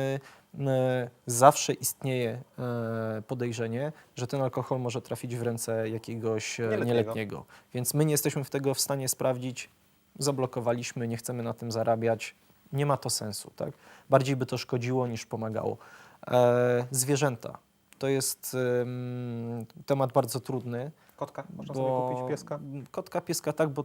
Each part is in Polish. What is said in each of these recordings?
e, zawsze istnieje e, podejrzenie, że ten alkohol może trafić w ręce jakiegoś Nieletniego. nieletniego. Więc my nie jesteśmy w tego w stanie sprawdzić. Zablokowaliśmy, nie chcemy na tym zarabiać. Nie ma to sensu. Tak? Bardziej by to szkodziło niż pomagało. Zwierzęta. To jest em, temat bardzo trudny. Kotka? Można bo- sobie kupić pieska? Kotka, pieska tak, bo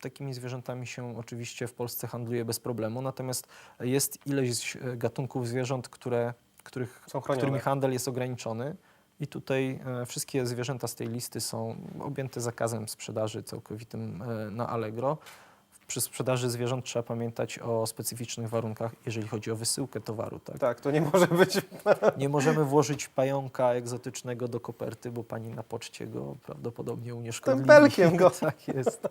takimi zwierzętami się oczywiście w Polsce handluje bez problemu. Natomiast jest ileś e, gatunków zwierząt, które, których, którymi handel jest ograniczony. I tutaj e, wszystkie zwierzęta z tej listy są objęte zakazem sprzedaży całkowitym e, na Allegro. Przy sprzedaży zwierząt trzeba pamiętać o specyficznych warunkach, jeżeli chodzi o wysyłkę towaru. Tak? Tak, to nie może być. Nie możemy włożyć pająka egzotycznego do koperty, bo pani na poczcie go prawdopodobnie unieszkodliwi. Stempelkiem go. tak jest.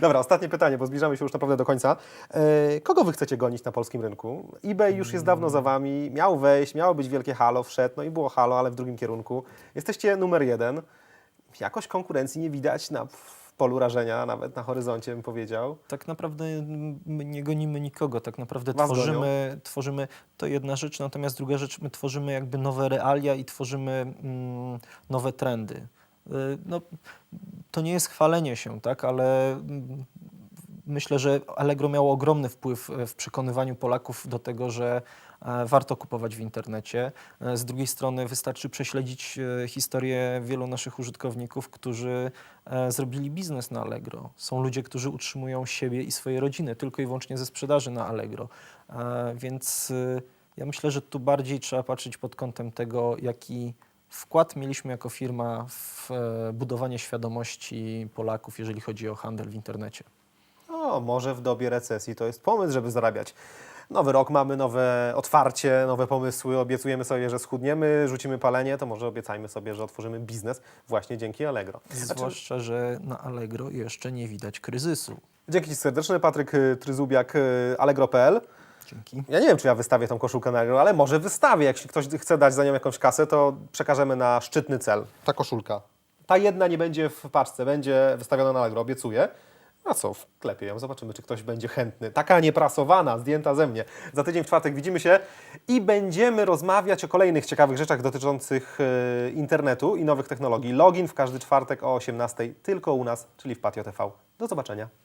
Dobra, ostatnie pytanie, bo zbliżamy się już naprawdę do końca. E, kogo wy chcecie gonić na polskim rynku? eBay już jest dawno za wami, miał wejść, miało być wielkie halo, wszedł, no i było halo, ale w drugim kierunku. Jesteście numer jeden. Jakoś konkurencji nie widać na polu rażenia, nawet na horyzoncie bym powiedział. Tak naprawdę my nie gonimy nikogo, tak naprawdę Was tworzymy, tworzymy, to jedna rzecz, natomiast druga rzecz, my tworzymy jakby nowe realia i tworzymy mm, nowe trendy. Y, No, to nie jest chwalenie się, tak, ale mm, myślę, że Allegro miało ogromny wpływ e, w przekonywaniu Polaków do tego, że e, warto kupować w internecie. E, Z drugiej strony wystarczy prześledzić historię wielu naszych użytkowników, którzy zrobili biznes na Allegro. Są ludzie, którzy utrzymują siebie i swoje rodziny tylko i wyłącznie ze sprzedaży na Allegro. Więc ja myślę, że tu bardziej trzeba patrzeć pod kątem tego, jaki wkład mieliśmy jako firma w budowanie świadomości Polaków, jeżeli chodzi o handel w internecie. Może w dobie recesji to jest pomysł, żeby zarabiać. Nowy rok mamy, nowe otwarcie, nowe pomysły. Obiecujemy sobie, że schudniemy, rzucimy palenie, to może obiecajmy sobie, że otworzymy biznes właśnie dzięki Allegro. Znaczy, Zwłaszcza, że na Allegro jeszcze nie widać kryzysu. dzięki Ci serdeczne, Patryk y, Tryzubiak, y, Allegro.pl. Dzięki. Ja nie wiem, czy ja wystawię tą koszulkę na Allegro, ale może wystawię. Jak ktoś chce dać za nią jakąś kasę, to przekażemy na szczytny cel. Ta koszulka. Ta jedna nie będzie w paczce, będzie wystawiona na Allegro, obiecuję. A co, wklepię ją, zobaczymy, czy ktoś będzie chętny. Taka nieprasowana, zdjęta ze mnie. Za tydzień w czwartek widzimy się i będziemy rozmawiać o kolejnych ciekawych rzeczach dotyczących e, internetu i nowych technologii. Login w każdy czwartek o 18:00 tylko u nas, czyli w Patio TV. Do zobaczenia.